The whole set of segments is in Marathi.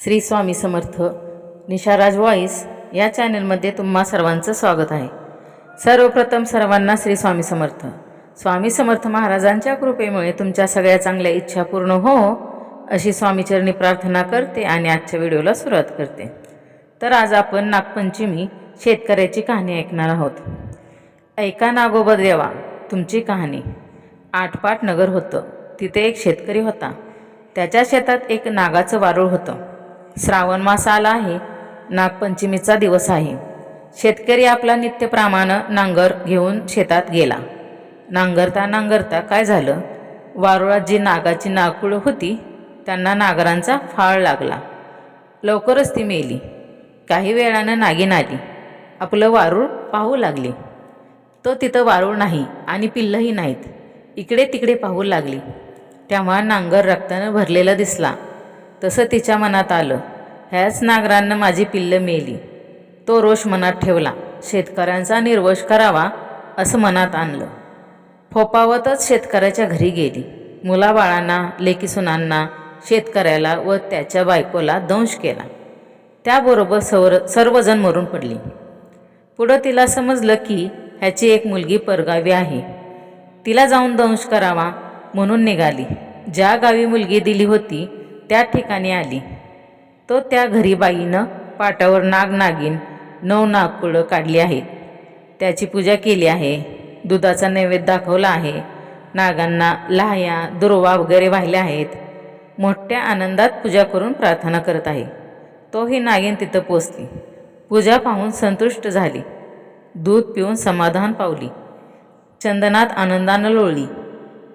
श्री स्वामी समर्थ निशाराज वॉईस या चॅनलमध्ये तुम्हा सर्वांचं स्वागत आहे. सर्वप्रथम सर्वांना श्री स्वामी समर्थ. स्वामी समर्थ महाराजांच्या कृपेमुळे तुमच्या सगळ्या चांगल्या इच्छा पूर्ण हो अशी स्वामीचरणी प्रार्थना करते आणि आजच्या व्हिडिओला सुरुवात करते. तर आज आपण नागपंचमी शेतकऱ्याची कहाणी ऐकणार आहोत. ऐका नागोबा देवा तुमची कहाणी. आठपाट नगर होतं तिथे एक शेतकरी होता. त्याच्या शेतात एक नागाचं वारूळ होतं. श्रावण मास आला आहे. नागपंचमीचा दिवस आहे. शेतकरी आपला नित्यप्रमाणं नांगर घेऊन शेतात गेला. नांगरता नांगरता काय झालं? वारुळात जी नागाची नागकुळं होती त्यांना नागरांचा फाळ लागला. लवकरच ती मेली. काही वेळानं नागिन आली. आपलं वारूळ पाहू लागली. तो तिथं वारूळ नाही आणि पिल्लंही नाहीत. इकडे तिकडे पाहू लागली. तेव्हा नांगर रक्तानं भरलेला दिसला. तसं तिच्या मनात आलं. ह्याच नागरांना माझी पिल्लं मेली. तो रोष मनात ठेवला. शेतकऱ्यांचा निर्वश करावा असं मनात आणलं. फोपावतच शेतकऱ्याच्या घरी गेली. मुलाबाळांना लेकीसुनांना शेतकऱ्याला व त्याच्या बायकोला दंश केला. त्याबरोबर सवर सर्वजण मरून पडली. पुढं तिला समजलं की ह्याची एक मुलगी परगावी आहे. तिला जाऊन दंश करावा म्हणून निघाली. ज्या गावी मुलगी दिली होती त्या ठिकाणी आली. तो त्या घरी बाईनं पाटावर नागनागिन नऊ नागकुळं काढली आहेत. त्याची पूजा केली आहे. दुधाचा नैवेद्य दाखवला आहे. नागांना लाह्या दुर्वा वगैरे वाहिल्या आहेत. मोठ्या आनंदात पूजा करून प्रार्थना करत आहे. तोही नागिन तिथं पोचली. पूजा पाहून संतुष्ट झाली. दूध पिऊन समाधान पावली. चंदनात आनंदानं लोळली.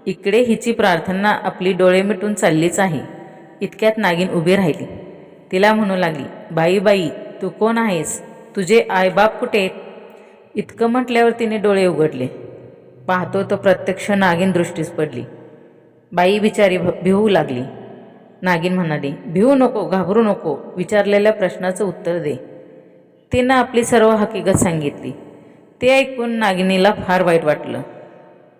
इकडे हिची प्रार्थना आपली डोळे मिटून चाललीच आहे. इतक्यात नागिन उभी राहिली. तिला म्हणू लागली बाई बाई तू कोण आहेस? तुझे आईबाप कुठे आहेत? इतकं म्हटल्यावर तिने डोळे उघडले. पाहतो तो प्रत्यक्ष नागिन दृष्टीस पडली. बाई बिचारी भ भिवू लागली. नागिन म्हणाली भिवू नको घाबरू नको विचारलेल्या प्रश्नाचं उत्तर दे. तिनं आपली सर्व हकीकत सांगितली. ते ऐकून नागिनीला फार वाईट वाटलं.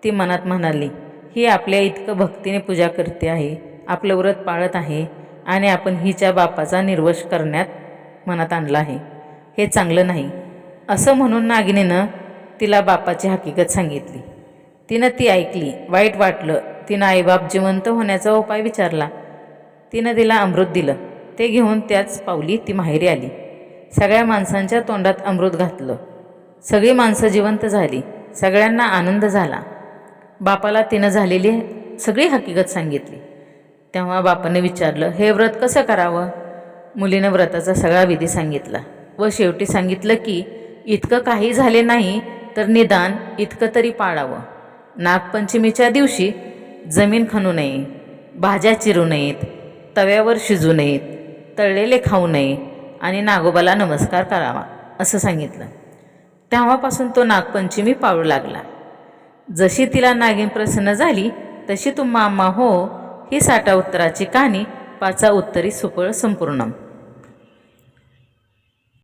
ती मनात म्हणाली ही आपल्या इतकं भक्तीने पूजा करते आहे आपलं व्रत पाळत आहे आणि आपण हिच्या बापाचा निर्वश करण्यात मनात आणला आहे. हे चांगलं नाही. असं म्हणून नागिनीनं तिला बापाची हकीकत सांगितली. तिनं ती ऐकली वाईट वाटलं. तिनं आईबाप जिवंत होण्याचा उपाय विचारला. तिनं तिला अमृत दिलं. ते घेऊन त्याच पावली ती माहेरी आली. सगळ्या माणसांच्या तोंडात अमृत घातलं. सगळी माणसं जिवंत झाली. सगळ्यांना आनंद झाला. बापाला तिनं झालेली सगळी हकीकत सांगितली. तेव्हा बापाने विचारलं हे व्रत कसं करावं? मुलीनं व्रताचा सगळा विधी सांगितला व शेवटी सांगितलं की इतकं काही झाले नाही तर निदान इतकं तरी पाळावं. नागपंचमीच्या दिवशी जमीन खणू नये भाज्या चिरू नयेत तव्यावर शिजू नयेत तळलेले खाऊ नये आणि नागोबाला नमस्कार करावा असं सांगितलं. तेव्हापासून तो नागपंचमी पाळू लागला. जशी तिला नागिन प्रसन्न झाली तशी तुम्हा अम्मा हो ही साठा उत्तराची कहाणी पाचा उत्तरी सुपळ संपूर्ण.